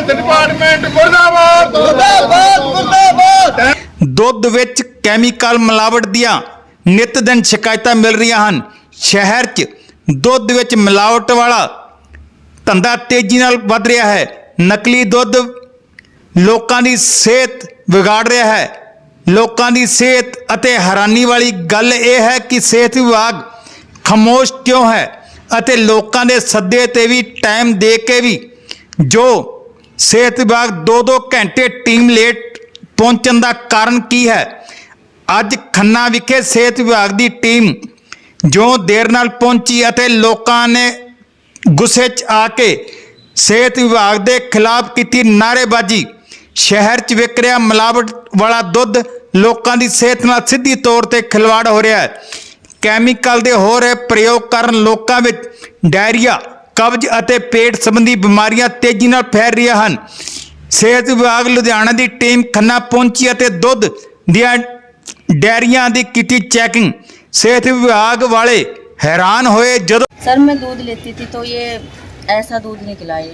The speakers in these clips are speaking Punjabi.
ਹੈਲਥ ਡਿਪਾਰਟਮੈਂਟ ਮੁਰਦਾਬਾਦ ਮੁਰਦਾਬਾਦ ਮੁਰਦਾਬਾਦ ਦੁੱਧ ਵਿੱਚ ਕੈਮੀਕਲ ਮਿਲਾਵਟ ਦੀਆਂ ਨਿਤ ਦਿਨ ਸ਼ਿਕਾਇਤਾਂ ਮਿਲ ਰਹੀਆਂ ਹਨ। ਸ਼ਹਿਰ 'ਚ ਦੁੱਧ ਵਿੱਚ ਮਿਲਾਵਟ ਵਾਲਾ ਧੰਦਾ ਤੇਜ਼ੀ ਨਾਲ ਵੱਧ ਰਿਹਾ ਹੈ। ਨਕਲੀ ਦੁੱਧ ਲੋਕਾਂ ਦੀ ਸਿਹਤ ਵਿਗਾੜ ਰਿਹਾ ਹੈ। ਲੋਕਾਂ ਦੀ ਸਿਹਤ ਅਤੇ ਹੈਰਾਨੀ ਵਾਲੀ ਗੱਲ ਇਹ ਹੈ ਕਿ ਸਿਹਤ ਵਿਭਾਗ ਖਾਮੋਸ਼ ਕਿਉਂ ਹੈ ਅਤੇ ਲੋਕਾਂ ਦੇ ਸੱਦੇ ਤੇ ਵੀ ਟਾਈਮ ਦੇ ਕੇ ਵੀ ਜੋ ਸਿਹਤ ਵਿਭਾਗ 2-2 ਘੰਟੇ ਟੀਮ ਲੇਟ ਪਹੁੰਚਣ ਦਾ ਕਾਰਨ ਕੀ ਹੈ? ਅੱਜ ਖੰਨਾ ਵਿਖੇ ਸਿਹਤ ਵਿਭਾਗ ਦੀ ਟੀਮ ਜੋ ਦੇਰ ਨਾਲ ਪਹੁੰਚੀ ਅਤੇ ਲੋਕਾਂ ਨੇ ਗੁੱਸੇ 'ਚ ਆ ਕੇ ਸਿਹਤ ਵਿਭਾਗ ਦੇ ਖਿਲਾਫ ਕੀਤੀ ਨਾਅਰੇਬਾਜ਼ੀ। ਸ਼ਹਿਰ 'ਚ ਵਿਕ ਰਿਹਾ ਮਿਲਾਵਟ ਵਾਲਾ ਦੁੱਧ ਲੋਕਾਂ ਦੀ ਸਿਹਤ ਨਾਲ ਸਿੱਧੀ ਤੌਰ ਤੇ ਖਿਲਵਾੜ ਹੋ ਰਿਹਾ ਹੈ। ਕੈਮੀਕਲ ਦੇ ਹੋ ਰਹੇ ਪ੍ਰਯੋਗ ਕਾਰਨ ਲੋਕਾਂ ਵਿੱਚ ਡਾਇਰੀਆ ਕਬਜ਼ ਅਤੇ ਪੇਟ ਸੰਬੰਧੀ ਬਿਮਾਰੀਆਂ ਤੇਜ਼ੀ ਨਾਲ ਫੈਲ ਰਹੀਆਂ ਹਨ ਸਿਹਤ ਵਿਭਾਗ ਲੁਧਿਆਣਾ ਦੀ ਟੀਮ ਖੰਨਾ ਪਹੁੰਚੀ ਅਤੇ ਦੁੱਧ ਦੀਆਂ ਡੈਰੀਆਂ ਦੀ ਕੀਤੀ ਚੈਕਿੰਗ ਸਿਹਤ ਵਿਭਾਗ ਵਾਲੇ ਹੈਰਾਨ ਹੋਏ ਜਦੋਂ सर मैं दूध लेती थी तो ये ऐसा दूध निकला ये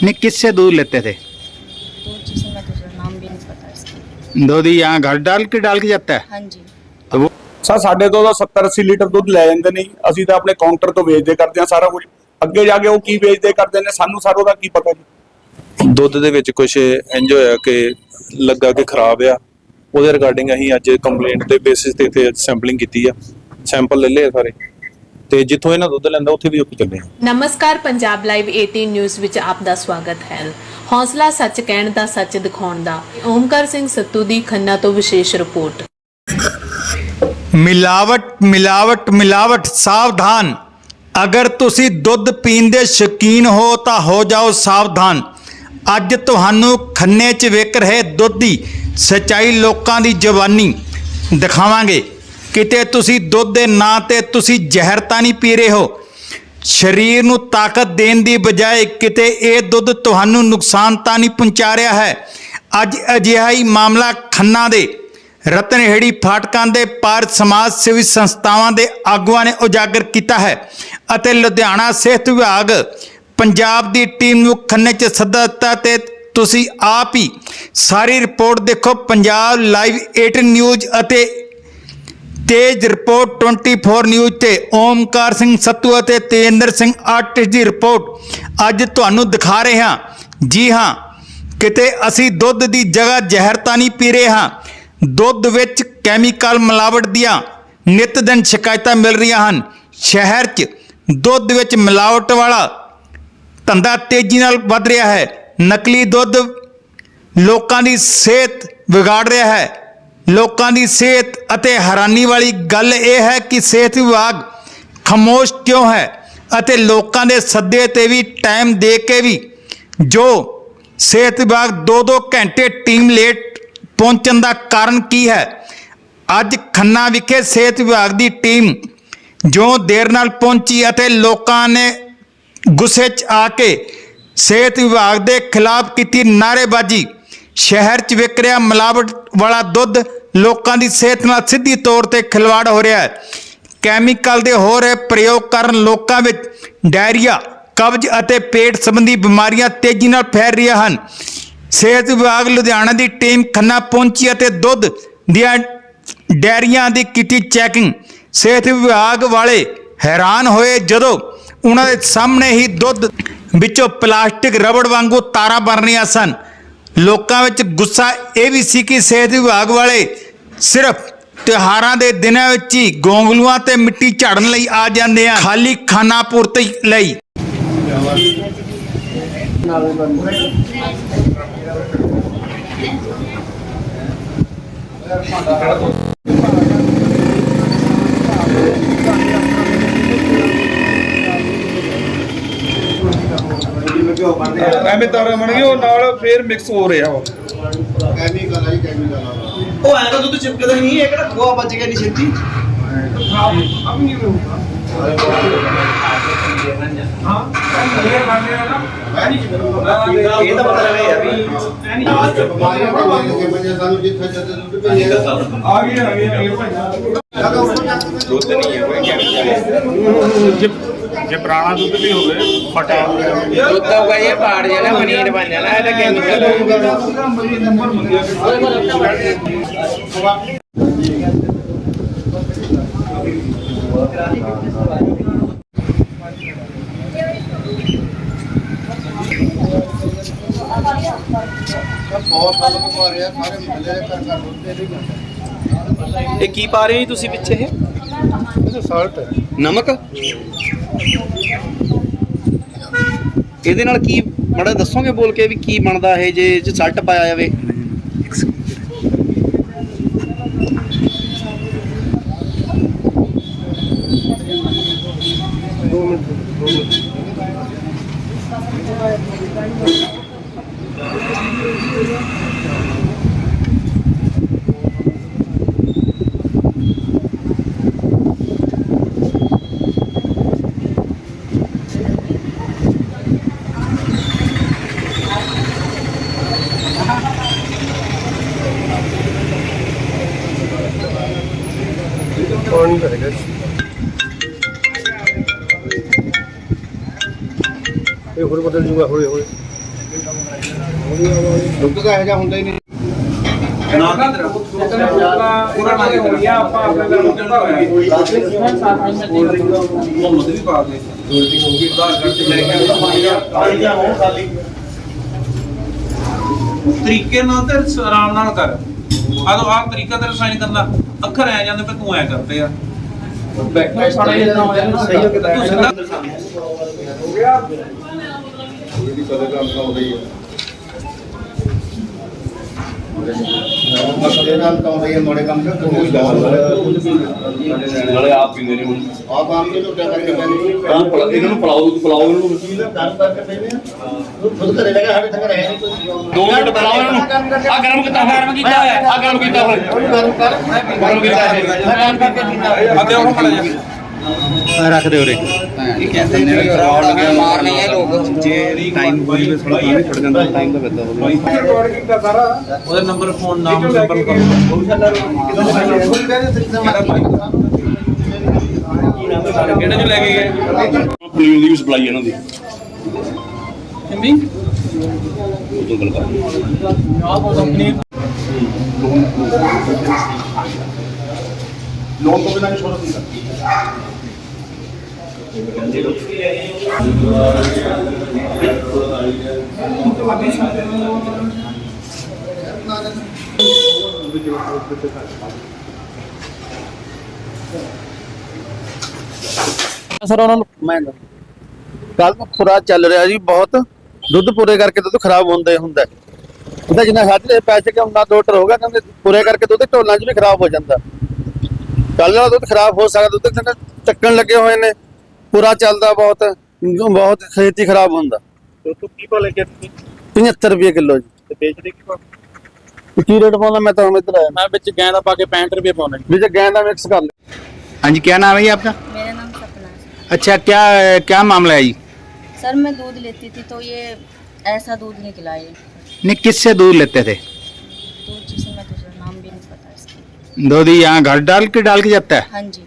ने किससे दूध लेते थे दूध जिसे मैं दूसरा नाम भी नहीं पता इसका दूध यहाँ घर डाल के डाल के जाता है हाँ जी तो वो ਸਰ ਸਾਡੇ ਤੋਂ ਤਾਂ 70 80 ਲੀਟਰ ਦੁੱਧ ਲੈ ਜਾਂਦੇ ਨੇ ਜੀ। ਅਸੀਂ ਤਾਂ ਆਪਣੇ ਕਾਊਂਟਰ ਤੋਂ ਵੇਚਦੇ ਕਰਦੇ ਆ ਸਾਰਾ ਕੁਝ ਅੱਗੇ ਜਾ ਕੇ ਉਹ ਕੀ ਵੇਚਦੇ ਕਰਦੇ ਨੇ ਸਾਨੂੰ ਸਾਰੋ ਦਾ ਕੀ ਪਤਾ ਜੀ? ਦੁੱਧ ਦੇ ਵਿੱਚ ਕੁਝ ਇੰਜ ਹੋਇਆ ਕਿ ਲੱਗਾ ਕਿ ਖਰਾਬ ਆ। ਉਹਦੇ ਰਿਗਾਰਡਿੰਗ ਅਸੀਂ ਅੱਜ ਕੰਪਲੇਂਟ ਦੇ ਬੇਸਿਸ ਤੇ ਇੱਥੇ ਸੈਂਪਲਿੰਗ ਕੀਤੀ ਆ। ਸੈਂਪਲ ਲੈ ਲਏ ਸਾਰੇ। ਤੇ ਜਿੱਥੋਂ ਇਹਨਾਂ ਦੁੱਧ ਲੈਂਦਾ ਉੱਥੇ ਵੀ ਉੱਥੇ ਚੱਲੇ ਆ। ਨਮਸਕਾਰ ਪੰਜਾਬ ਲਾਈਵ 18 ਨਿਊਜ਼ ਵਿੱਚ ਆਪ ਦਾ ਸਵਾਗਤ ਹੈ। ਹੌਸਲਾ ਸੱਚ ਕਹਿਣ ਦਾ ਸੱਚ ਦਿਖਾਉਣ ਦਾ। ਓਮਕਾਰ ਸਿੰਘ ਸੱਤੂ ਦੀ ਖੰਨਾ ਤੋਂ ਵਿਸ਼ੇਸ਼ ਰਿਪੋਰਟ। ਮਿਲਾਵਟ ਮਿਲਾਵਟ ਮਿਲਾਵਟ ਸਾਵਧਾਨ। ਅਗਰ ਤੁਸੀਂ ਦੁੱਧ ਪੀਣ ਦੇ ਸ਼ੌਕੀਨ ਹੋ ਤਾਂ ਹੋ ਜਾਓ ਸਾਵਧਾਨ। ਅੱਜ ਤੁਹਾਨੂੰ ਖੰਨੇ 'ਚ ਵਿਕ ਰਹੇ ਦੁੱਧ ਦੀ ਸਚਾਈ ਲੋਕਾਂ ਦੀ ਜ਼ਬਾਨੀ ਦਿਖਾਵਾਂਗੇ। ਕਿਤੇ ਤੁਸੀਂ ਦੁੱਧ ਦੇ ਨਾਂ ਤੇ ਤੁਸੀਂ ਜ਼ਹਿਰ ਤਾਂ ਨਹੀਂ ਪੀ ਰਹੇ ਹੋ? ਸਰੀਰ ਨੂੰ ਤਾਕਤ ਦੇਣ ਦੀ ਬਜਾਏ ਕਿਤੇ ਇਹ ਦੁੱਧ ਤੁਹਾਨੂੰ ਨੁਕਸਾਨ ਤਾਂ ਨਹੀਂ ਪਹੁੰਚਾ ਰਿਹਾ ਹੈ? ਅੱਜ ਅਜਿਹਾ ਹੀ ਮਾਮਲਾ ਖੰਨਾ ਦੇ ਰਤਨਹੇੜੀ ਫਾਟਕਾਂ ਦੇ ਪਾਰ ਸਮਾਜ ਸੇਵੀ ਸੰਸਥਾਵਾਂ ਦੇ ਆਗੂਆਂ ਨੇ ਉਜਾਗਰ ਕੀਤਾ ਹੈ ਅਤੇ ਲੁਧਿਆਣਾ ਸਿਹਤ ਵਿਭਾਗ ਪੰਜਾਬ ਦੀ ਟੀਮ ਨੂੰ ਖੰਨੇ 'ਚ ਸੱਦਾ ਦਿੱਤਾ ਤੇ ਤੁਸੀਂ ਆਪ ਹੀ ਸਾਰੀ ਰਿਪੋਰਟ ਦੇਖੋ। ਪੰਜਾਬ ਲਾਈਵ 18 ਨਿਊਜ਼ ਅਤੇ ਤੇਜ ਰਿਪੋਰਟ 24 ਨਿਊਜ਼ ਤੇ ਓਮਕਾਰ ਸਿੰਘ ਸੱਤੂ ਅਤੇ ਤੇਜਿੰਦਰ ਸਿੰਘ ਆਰਟਿਸਟ ਦੀ ਰਿਪੋਰਟ ਅੱਜ ਤੁਹਾਨੂੰ ਦਿਖਾ ਰਹੇ ਹਾਂ। ਜੀ ਹਾਂ, ਕਿਤੇ ਅਸੀਂ ਦੁੱਧ ਦੀ ਜਗ੍ਹਾ ਜ਼ਹਿਰ ਤਾਂ ਨਹੀਂ ਪੀ ਰਹੇ ਹਾਂ ਦੁੱਧ ਵਿੱਚ ਕੈਮੀਕਲ ਮਿਲਾਵਟ ਦੀਆਂ ਨਿਤ ਦਿਨ ਸ਼ਿਕਾਇਤਾਂ ਮਿਲ ਰਹੀਆਂ ਹਨ। ਸ਼ਹਿਰ 'ਚ ਦੁੱਧ ਵਿੱਚ ਮਿਲਾਵਟ ਵਾਲਾ ਧੰਦਾ ਤੇਜ਼ੀ ਨਾਲ ਵੱਧ ਰਿਹਾ ਹੈ। ਨਕਲੀ ਦੁੱਧ ਲੋਕਾਂ ਦੀ ਸਿਹਤ ਵਿਗਾੜ ਰਿਹਾ ਹੈ। ਲੋਕਾਂ ਦੀ ਸਿਹਤ ਅਤੇ ਹੈਰਾਨੀ ਵਾਲੀ ਗੱਲ ਇਹ ਹੈ ਕਿ ਸਿਹਤ ਵਿਭਾਗ ਖਾਮੋਸ਼ ਕਿਉਂ ਹੈ ਅਤੇ ਲੋਕਾਂ ਦੇ ਸੱਦੇ ਤੇ ਵੀ ਟਾਈਮ ਦੇ ਕੇ ਵੀ ਜੋ ਸਿਹਤ ਵਿਭਾਗ 2-2 ਘੰਟੇ ਟੀਮ ਲੇਟ ਪਹੁੰਚਣ ਦਾ ਕਾਰਨ ਕੀ ਹੈ? ਅੱਜ ਖੰਨਾ ਵਿਖੇ ਸਿਹਤ ਵਿਭਾਗ ਦੀ ਟੀਮ ਜੋ ਦੇਰ ਨਾਲ ਪਹੁੰਚੀ ਅਤੇ ਲੋਕਾਂ ਨੇ ਗੁੱਸੇ 'ਚ ਆ ਕੇ ਸਿਹਤ ਵਿਭਾਗ ਦੇ ਖਿਲਾਫ ਕੀਤੀ ਨਾਅਰੇਬਾਜ਼ੀ, ਸ਼ਹਿਰ 'ਚ ਵਿਕ ਰਿਹਾ ਮਿਲਾਵਟ ਵਾਲਾ ਦੁੱਧ ਲੋਕਾਂ ਦੀ ਸਿਹਤ ਨਾਲ ਸਿੱਧੀ ਤੌਰ ਤੇ ਖਿਲਵਾੜ ਹੋ ਰਿਹਾ ਹੈ। ਕੈਮੀਕਲ ਦੇ ਹੋ ਰਹੇ ਪ੍ਰਯੋਗ ਕਾਰਨ ਲੋਕਾਂ ਵਿੱਚ ਡਾਇਰੀਆ, ਕਬਜ਼ ਅਤੇ ਪੇਟ ਸੰਬੰਧੀ ਬਿਮਾਰੀਆਂ ਤੇਜ਼ੀ ਨਾਲ ਫੈਲ ਰਹੀਆਂ ਹਨ। ਸਿਹਤ ਵਿਭਾਗ ਲੁਧਿਆਣਾ ਦੀ ਟੀਮ ਖੰਨਾ ਪਹੁੰਚੀ ਅਤੇ ਦੁੱਧ ਦੀਆਂ ਡੈਰੀਆਂ ਦੀ ਕੀਤੀ ਚੈਕਿੰਗ। ਸਿਹਤ ਵਿਭਾਗ ਵਾਲੇ ਹੈਰਾਨ ਹੋਏ ਜਦੋਂ ਉਹਨਾਂ ਦੇ ਸਾਹਮਣੇ ਹੀ ਦੁੱਧ ਵਿੱਚੋਂ ਪਲਾਸਟਿਕ ਰਬੜ ਵਾਂਗੂ ਤਾਰਾਂ ਬਣ ਰਹੀਆਂ ਸਨ। ਲੋਕਾਂ ਵਿੱਚ ਗੁੱਸਾ ਇਹ ਵੀ ਸੀ ਕਿ ਸਿਹਤ ਵਿਭਾਗ ਵਾਲੇ ਸਿਰਫ ਤਿਉਹਾਰਾਂ ਦੇ ਦਿਨਾਂ ਵਿੱਚ ਹੀ ਗੋਂਗਲੂਆਂ ਤੇ ਮਿੱਟੀ ਝਾੜਨ ਲਈ ਆ ਜਾਂਦੇ ਆ ਖਾਲੀ ਖਾਣਾ ਪੂਰਤੀ ਲਈ ਐਵੇਂ ਤਾਰਾ ਬਣ ਗਈ ਉਹ ਨਾਲ ਫੇਰ ਮਿਕਸ ਹੋ ਰਿਹਾ ਵਾ। ਕੈਮੀਕਲ ਆਈ ਕੈਮੀਕਲ ਆ ਉਹ ਐਂ ਤਾਂ ਦੁੱਧ ਚਿਪਕਦਾ ਹੀ ਨਹੀਂ ਇਹ ਕਿਹੜਾ ਖੋਆ ਵੱਜ ਗਿਆ ਨਹੀਂ ਛੇਤੀ। ਇਹ ਤਾਂ ਪਤਾ ਲੱਗਾ ਯਾਰ। ਵੀ ਬਿਮਾਰੀਆਂ ਬੜੀਆਂ ਕਿ ਬੰਦੇ ਸਾਨੂੰ ਜਿੱਥੇ ਜਿੱਥੇ ਦੁੱਧ ਭੇਜਿਆ ਆ ਗਈ ਆ ਗਈ ਆ ਗਈ ਭਾਈ ਦੁੱਧ ਨਹੀਂ ਹੈ ਕੋਈ ਜੇ ਪੁਰਾਣਾ ਦੁੱਧ ਵੀ ਹੋਵੇ ਹੋਇਆ ਦੁੱਧ ਹੋਗਾ ਇਹ ਪਾੜ ਜਾਣਾ ਪਨੀਰ ਬਣ ਜਾਣਾ ਇਹ ਤਾਂ ਕੈਮੀਕਲ ਬਹੁਤ ਸਾਲ ਤੋਂ ਆ ਰਿਹਾ ਸਾਰੇ ਮਹੱਲੇ ਦੇ ਘਰ ਘਰ ਦੁੱਧ ਦੇ ਵੀ ਜਾਂਦਾ ਇਹ ਕੀ ਪਾ ਰਹੇ ਹੋ ਤੁਸੀਂ ਪਿੱਛੇ ਇਹ? ਇਹ ਸਾਲਟ ਹੈ। ਨਮਕ? ਇਹਦੇ ਨਾਲ ਕੀ ਮੜਾ ਦੱਸੋਗੇ ਬੋਲ ਕੇ ਵੀ ਕੀ ਬਣਦਾ ਇਹ ਜੇ ਸਲਟ ਪਾਇਆ ਜਾਵੇ? ਇਹ ਦੁੱਧ ਦਾ ਇਹੋ ਜਿਹਾ ਹੁੰਦਾ ਹੀ ਨਹੀਂ। ਤਰੀਕੇ ਨਾਲ ਤੇ ਆਰਾਮ ਨਾਲ ਕਰ। ਆਦੋ ਆਹ ਤਰੀਕਾ ਤੇ ਸਾਈਨ ਕਰਨਾ ਅੱਖਰ ਆ ਜਾਂਦੇ ਪਏ ਤੂੰ ਐ ਕਰਦੇ ਆ। ਹੋ ਜਾਂਦਾ ਸਹੀ ਹੋ ਕੇ ਤੂੰ ਸਿੱਧਾ ਇਹਦੀ ਕਦੇ ਕੰਮ ਤਾਂ ਹੁੰਦਾ ਹੀ ਹੈ ਮਸਲੇ ਨਾਲ ਤਾਂ ਹੁੰਦਾ ਹੀ ਹੈ ਮਾੜੇ ਕੰਮ ਦਾ ਕੋਈ ਨਾਲੇ ਆਪ ਪੀਂਦੇ ਨੇ ਹੁਣ। ਆਪ ਆਮ ਕੇ ਲੋਟਾ ਕਰਕੇ ਪੈਂਦੇ ਤਾਂ ਪਲਾ- ਇਹਨਾਂ ਨੂੰ ਪਲਾਓ ਪਲਾਓ ਇਹਨਾਂ ਨੂੰ ਕੀ ਦਾ ਕੰਮ ਕਰਕੇ ਪੈਂਦੇ ਆ। ਖੁਦ ਘਰੇ ਲਗਾ ਸਾਡੇ ਤੱਕ ਹੈ ਨਹੀਂ। ਕੋਈ ਦੋ ਮਿੰਟ ਪਲਾਓ ਇਹਨਾਂ ਨੂੰ। ਆ ਗਰਮ ਕੀਤਾ ਗਰਮ ਕੀਤਾ ਹੋਇਆ। ਆ ਗਰਮ ਕੀਤਾ ਹੋਇਆ। ਗਰਮ ਕਰ। ਗਰਮ ਕੀਤਾ ਹੋਇਆ। ਕੀਤਾ। ਅਤੇ ਉਹ ਖੜਾ ਜਾ ਰੱਖ ਦੇ ਉਰੇ। ਇਹ ਕਹਿੰਦੇ ਨੇ ਰੌੜ ਮਾਰਨੇ ਇਹ ਲੋਕ ਜੇ ਟਾਈਮ ਹੋਈ ਵੀ ਥੋੜਾ ਪਾਣੀ ਛੱਡ ਜਾਂਦਾ ਟਾਈਮ ਦਾ ਬੱਦਾ ਹੋਵੇ ਉਹਦਾ ਨੰਬਰ ਫੋਨ ਨਾਮ ਨੰਬਰ ਕਿਹੜੇ ਚ ਲੈ ਕੇ ਗਏ? ਪਨੀਰ ਦੀ ਵੀ ਸਪਲਾਈ ਇਹਨਾਂ ਦੀ ਹਿੰਦੀ ਉਦੋਂ ਗੱਲ ਕਰ ਲੋਨ ਤੋਂ ਬਿਨਾਂ ਛੋੜ ਨਹੀਂ ਸਕਦਾ ਸਰ ਉਹਨਾਂ ਨੂੰ ਮੈਂ ਕੱਲ ਤੋਂ ਖੁਰਾ ਚੱਲ ਰਿਹਾ ਜੀ ਬਹੁਤ। ਦੁੱਧ ਪੂਰੇ ਕਰਕੇ ਦੁੱਧ ਖਰਾਬ ਹੁੰਦਾ ਹੁੰਦਾ। ਉਹਦਾ ਜਿੰਨਾ ਸਾਡੇ ਪੈਸੇ ਕਿ ਉਹਨਾਂ ਦੋ ਟਰ ਹੋਗਾ ਕਹਿੰਦੇ ਪੂਰੇ ਕਰਕੇ ਦੁੱਧ ਢੋਲਾਂ 'ਚ ਵੀ ਖਰਾਬ ਹੋ ਜਾਂਦਾ। ਕੱਲ ਵਾਲਾ ਦੁੱਧ ਖਰਾਬ ਹੋ ਸਕਦਾ ਦੁੱਧ ਕਹਿੰਦੇ ਚੱਕਣ ਲੱਗੇ ਹੋਏ ਨੇ ਪੂਰਾ ਚੱਲਦਾ ਬਹੁਤ ਬਹੁਤ ਖੇਤੀ ਖਰਾਬ ਹੁੰਦਾ ਤੂੰ ਕੀ ਪਾ ਲੈ ਕੇ 75 ਰੁਪਏ ਕਿਲੋ ਜੀ ਤੇ ਵੇਚਦੇ ਕੀ ਪਾ ਕੀ ਰੇਟ ਪਾਉਂਦਾ ਮੈਂ ਤਾਂ ਹੁਣ ਇੱਧਰ ਆਇਆ ਮੈਂ ਵਿੱਚ ਗੈਂ ਦਾ ਪਾ ਕੇ 65 ਰੁਪਏ ਪਾਉਣੇ ਵੀ ਜੇ ਗੈਂ ਦਾ ਮਿਕਸ ਕਰ ਲੈ हाँ जी क्या नाम है ये आपका मेरा नाम सपना है अच्छा क्या क्या मामला है जी सर मैं दूध लेती थी तो ये ऐसा दूध निकला ये नहीं किससे दूध लेते थे दूध दूध यहाँ घर डाल के डाल के जाता है? हाँ जी।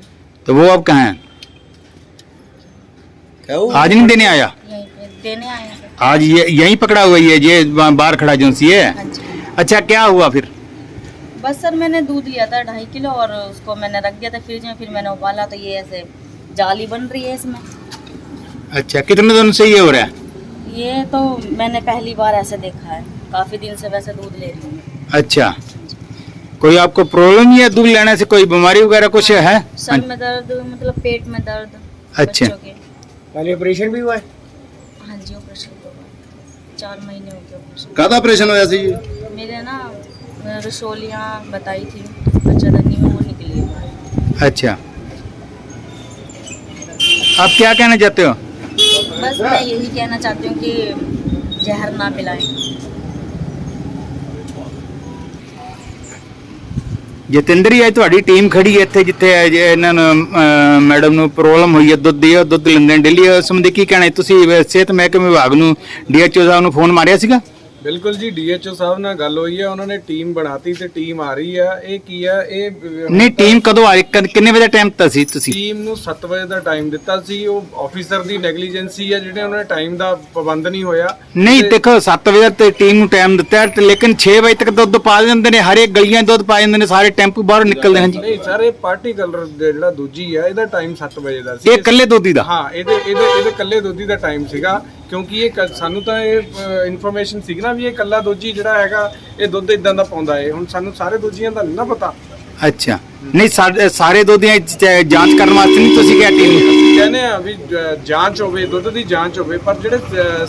तो वो अब कहाँ है? आज नहीं देने आया? देने सर आज ये यहीं पकड़ा हुआ ही है ये बाहर खड़ा जो सी है? हाँ अच्छा क्या हुआ फिर? बस सर मैंने दूध लिया था ढाई किलो और उसको मैंने रख दिया था फ्रिज में फिर मैंने उबाला तो ये ऐसे जाली बन रही है इसमें। अच्छा कितने दिन से ये हो रहा है? ये तो मैंने पहली बार ऐसे देखा है। काफ़ी दिन से वैसे दूध ले रही हूँ। अच्छा। कोई आपको प्रॉब्लम है दूध लेने से कोई बीमारी वगैरह कुछ है सर में दर्द मतलब पेट में दर्द अच्छा। पहले ऑपरेशन भी हुआ है? हाँ जी ऑपरेशन हुआ चार महीने हो गए ऑपरेशन कादा ऑपरेशन होया सी मेरे ना रसोलियाँ बताई थी बच्चादानी में वो निकली है अच्छा। आप क्या कहना चाहते हो? बस मैं यही कहना चाहती हूँ कि जहर ना पिलाएँ। ਜਤਿੰਦਰ ਹੀ ਅੱਜ ਤੁਹਾਡੀ ਟੀਮ ਖੜੀ ਹੈ ਇੱਥੇ ਜਿੱਥੇ ਇਹ ਇਹਨਾਂ ਨੂੰ ਮੈਡਮ ਨੂੰ ਪ੍ਰੋਬਲਮ ਹੋਈ ਹੈ, ਦੁੱਧ ਦੀ ਉਹ ਦੁੱਧ ਲੈਂਦੇ ਨੇ ਡੇਲੀ ਉਸ ਸੰਬੰਧੀ ਕੀ ਕਹਿਣਾ ਹੈ? ਤੁਸੀਂ ਸਿਹਤ ਮਹਿਕਮੇ ਵਿਭਾਗ ਨੂੰ ਡੀਐਚਓ ਸਾਹਿਬ ਨੂੰ ਫੋਨ ਮਾਰਿਆ ਸੀਗਾ ਬਿਲਕੁਲ ਜੀ ਡੀਐਚਓ ਸਾਹਿਬ ਨਾਲ ਗੱਲ ਹੋਈ ਹੈ ਉਹਨਾਂ ਨੇ ਟੀਮ ਬਣਾਤੀ ਤੇ ਟੀਮ ਆ ਰਹੀ ਹੈ ਇਹ ਕੀ ਹੈ ਇਹ ਨਹੀਂ ਟੀਮ ਕਦੋਂ ਆਈ ਕਦ- ਕਿੰਨੇ ਵਜੇ ਟਾਈਮ ਦਿੱਤਾ ਸੀ ਤੁਸੀਂ? ਟੀਮ ਨੂੰ 7 ਵਜੇ ਦਾ ਟਾਈਮ ਦਿੱਤਾ ਸੀ। ਉਹ ਆਫੀਸਰ ਦੀ ਨੈਗਲੀਜੈਂਸੀ ਹੈ ਜਿਹੜੇ ਉਹਨਾਂ ਨੇ ਟਾਈਮ ਦਾ ਪਾਬੰਦ ਨਹੀਂ ਹੋਇਆ। ਨਹੀਂ ਦੇਖੋ 7 ਵਜੇ ਤੇ ਟੀਮ ਨੂੰ ਟਾਈਮ ਦਿੱਤਾ ਹੈ ਤੇ ਲੇਕਿਨ 6 ਵਜੇ ਤੱਕ ਦੁੱਧ ਪਾ ਜਾਂਦੇ ਨੇ ਹਰੇਕ ਗਲੀਆਂ 'ਚ ਦੁੱਧ ਪਾ ਜਾਂਦੇ ਨੇ ਸਾਰੇ ਟੈਂਪੂ ਬਾਹਰ ਨਿਕਲਦੇ ਹਨ ਜੀ ਨਹੀਂ ਸਰ ਇਹ ਪਾਰਟੀ ਕਲਰ ਜਿਹੜਾ ਦੂਜੀ ਹੈ ਇਹਦਾ ਟਾਈਮ 7 ਵਜੇ ਦਾ ਸੀ। ਇਹ ਇਕੱਲੇ ਦੁੱਧ ਦਾ ਹਾਂ ਇਹਦੇ ਇਹਦੇ ਇਹਦੇ ਕੱਲੇ ਦੋਜੀ ਦਾ ਟਾਈਮ ਸੀਗਾ। ਕਿਉਂਕਿ ਇਹ ਕ- ਸਾਨੂੰ ਤਾਂ ਇਹ ਇਨਫੋਰਮੇਸ਼ਨ ਸੀ ਨਾ ਵੀ ਇਹ ਕੱਲਾ ਦੋਜੀ ਜਿਹੜਾ ਹੈਗਾ, ਇਹ ਦੁੱਧ ਇਦਾਂ ਦਾ ਪਾਉਂਦਾ ਏ। ਹੁਣ ਸਾਨੂੰ ਸਾਰੇ ਦੋਜੀਆਂ ਦਾ ਨਹੀਂ ਨਾ ਪਤਾ। ਅੱਛਾ। ਨਹੀਂ, ਸਾਡੇ- ਸਾਰੇ ਦੁੱਧੀਆਂ ਚ- ਜਾਂਚ ਕਰਨ ਵਾਸਤੇ ਨਹੀਂ ਤੁਸੀਂ ਕਿਹਾ ਟੀਮ ਕਹਿੰਦੇ ਆ ਵੀ ਜਾਂਚ ਹੋਵੇ ਦੁੱਧ ਦੀ ਜਾਂਚ ਹੋਵੇ ਪਰ ਜਿਹੜੇ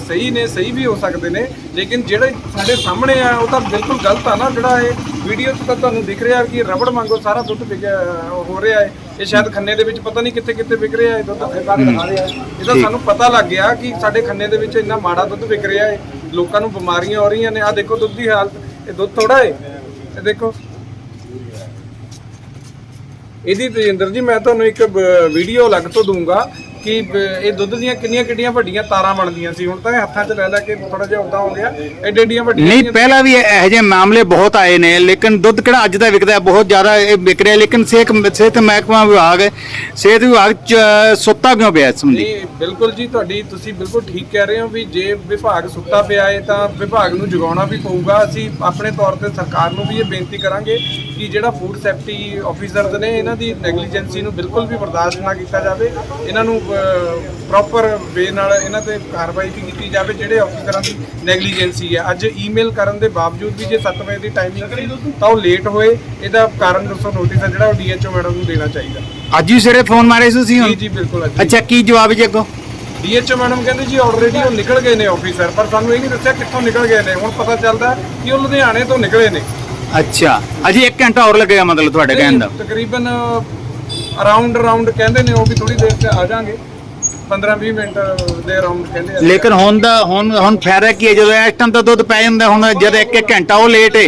ਸਹੀ ਨੇ ਸਹੀ ਵੀ ਹੋ ਸਕਦੇ ਨੇ ਲੇਕਿਨ ਜਿਹੜੇ ਸਾਡੇ ਸਾਹਮਣੇ ਆ ਉਹ ਤਾਂ ਬਿਲਕੁਲ ਗਲਤ ਆ ਨਾ। ਜਿਹੜਾ ਇਹ ਵੀਡੀਓ 'ਚ ਤਾਂ ਤੁਹਾਨੂੰ ਦਿਖ ਰਿਹਾ ਕਿ ਰਬੜ ਵਾਂਗੂ ਸਾਰਾ ਦੁੱਧ ਵਿਕ ਹੋ ਰਿਹਾ ਹੈ। ਇਹ ਸ਼ਾਇਦ ਖੰਨੇ ਦੇ ਵਿੱਚ ਪਤਾ ਨਹੀਂ ਕਿੱਥੇ ਕਿੱਥੇ ਵਿਕ ਰਿਹਾ ਹੈ ਦੁੱਧ ਇਹ ਤਾਂ ਸਾਨੂੰ ਪਤਾ ਲੱਗ ਗਿਆ ਕਿ ਸਾਡੇ ਖੰਨੇ ਦੇ ਵਿੱਚ ਇੰਨਾ ਮਾੜਾ ਦੁੱਧ ਵਿਕ ਰਿਹਾ ਹੈ। ਲੋਕਾਂ ਨੂੰ ਬਿਮਾਰੀਆਂ ਹੋ ਰਹੀਆਂ ਨੇ। ਆ ਦੇਖੋ ਦੁੱਧ ਦੀ ਹਾਲਤ। ਇਹ ਦੁੱਧ ਥੋੜਾ ਹੈ। ਇਹ ਦੇਖੋ। ਇਹਦੀ ਤੇਜਿੰਦਰ ਜੀ ਮੈਂ ਤੁਹਾਨੂੰ ਇੱਕ ਵੀਡੀਓ ਅਲੱਗ ਤੋਂ ਦੂੰਗਾ ਕਿ ਇਹ ਦੁੱਧ ਦੀਆਂ ਕਿੰਨੀਆਂ ਕਿੰਨੀਆਂ ਵੱਡੀਆਂ ਤਾਰਾਂ ਬਣਦੀਆਂ ਸੀ? ਹੁਣ ਤਾਂ ਇਹ ਹੱਥਾਂ 'ਚ ਲੈ ਲੈ ਕੇ ਥੋੜਾ ਜਿਹਾ ਉਦਾਂ ਹੋ ਗਿਆ ਐਡੇ ਐਡੀਆਂ ਵੱਡੀਆਂ ਨਹੀਂ ਪਹਿਲਾਂ ਵੀ ਇਹ- ਜਿਹੇ ਮਾਮਲੇ ਬਹੁਤ ਆਏ ਨੇ ਲੇਕਿਨ ਦੁੱਧ ਕਿਹੜਾ ਅੱਜ ਦਾ ਵਿਕਦਾ ਬਹੁਤ ਜ਼ਿਆਦਾ ਇਹ ਵਿਕ ਰਿਹਾ ਲੇਕਿਨ ਸਿਹਤ ਸਿਹਤ ਮਹਿਕਮਾ ਵਿਭਾਗ ਸਿਹਤ ਵਿਭਾਗ ਚ ਸੁੱਤਾ ਕਿਉਂ ਪਿਆ ਇਸ ਸੰਬੰਧੀ? ਨਹੀਂ ਬਿਲਕੁਲ ਜੀ ਤੁਹਾਡੀ ਤੁਸੀਂ ਬਿਲਕੁਲ ਠੀਕ ਕਹਿ ਰਹੇ ਹੋ ਵੀ ਜੇ ਵਿਭਾਗ ਸੁੱਤਾ ਪਿਆ ਹੈ ਤਾਂ ਵਿਭਾਗ ਨੂੰ ਜਗਾਉਣਾ ਵੀ ਪਊਗਾ। ਅਸੀਂ ਆਪਣੇ ਤੌਰ ਤੇ ਸਰਕਾਰ ਨੂੰ ਵੀ ਇਹ ਬੇਨਤੀ ਕਰਾਂਗੇ ਕਿ ਜਿਹੜਾ ਫੂਡ ਸੇਫਟੀ ਆਫੀਸਰਸ ਨੇ ਇਹਨਾਂ ਦੀ ਨੈਗਲੀਜੈਂਸੀ ਨੂੰ ਬਿਲਕੁਲ ਵੀ ਬਰਦਾਸ਼ਤ ਨਾ ਕੀਤਾ ਜਾਵੇ। ਇਹਨਾਂ ਨੂੰ ਪ੍ਰੋਪਰ ਵੇ ਨਾਲ ਇਹਨਾਂ ਤੇ ਕਾਰਵਾਈ ਵੀ ਕੀਤੀ ਜਾਵੇ ਜਿਹੜੇ ਆਫੀਸਰਾਂ ਦੀ ਨੈਗਲੀਜੈਂਸੀ ਹੈ ਅੱਜ ਈਮੇਲ ਕਰਨ ਦੇ ਬਾਵਜੂਦ ਵੀ ਜੇ 7 ਵਜੇ ਦੀ ਟਾਈਮਿੰਗ ਸੀ ਤਾਂ ਉਹ ਲੇਟ ਹੋਏ। ਇਹਦਾ ਕਾਰਨ ਦੱਸੋ ਨੋਟਿਸ ਹੈ ਜਿਹੜਾ ਉਹ ਡੀਐਚਓ ਮੈਡਮ ਨੂੰ ਦੇਣਾ ਚਾਹੀਦਾ। ਅੱਜ ਵੀ ਸਵੇਰੇ ਫੋਨ ਮਾਰੇ ਸੀ ਤੁਸੀਂ ਜੀ ਜੀ ਬਿਲਕੁਲ ਅੱਜ ਅੱਛਾ ਕੀ ਜਵਾਬ ਜੀ ਅੱਗੋਂ? ਡੀਐਚਓ ਮੈਡਮ ਕਹਿੰਦੇ ਜੀ ਆਲਰੇਡੀ ਉਹ ਨਿਕਲ ਗਏ ਨੇ ਆਫੀਸਰ ਪਰ ਸਾਨੂੰ ਇਹ ਨਹੀਂ ਦੱਸਿਆ ਕਿੱਥੋਂ ਨਿਕਲ ਗਏ ਨੇ। ਹੁਣ ਪਤਾ ਚੱਲਦਾ ਕਿ ਉਹ ਲੁਧਿਆਣੇ ਤੋਂ ਨਿਕਲੇ ਨੇ। ਅੱਛਾ ਅਜੇ 1 ਘੰਟਾ ਹੋਰ ਲੱਗੇਗਾ ਮਤਲਬ ਤੁਹਾਡੇ ਕਹਿਣ ਦਾ। ਤਕਰੀਬਨ ਅਰਾਊਂਡ ਅਰਾਊਂਡ ਕਹਿੰਦੇ ਨੇ ਉਹ ਵੀ ਥੋੜੀ ਦੇਰ 'ਚ ਆ ਜਾਾਂਗੇ 15-20 ਮਿੰਟ ਦੇ ਅਰਾਊਂਡ ਕਹਿੰਦੇ ਆ। ਲੇਕਿਨ ਹੁਣ ਦਾ ਹੁਣ ਹੁਣ ਫਾਇਦਾ ਕੀ ਹੈ? ਜਦੋਂ ਇਸ ਟਾਈਮ ਤਾਂ ਦੁੱਧ ਪੈ ਜਾਂਦਾ, ਹੁਣ ਜਦ 1 ਘੰਟਾ ਉਹ ਲੇਟ ਹੈ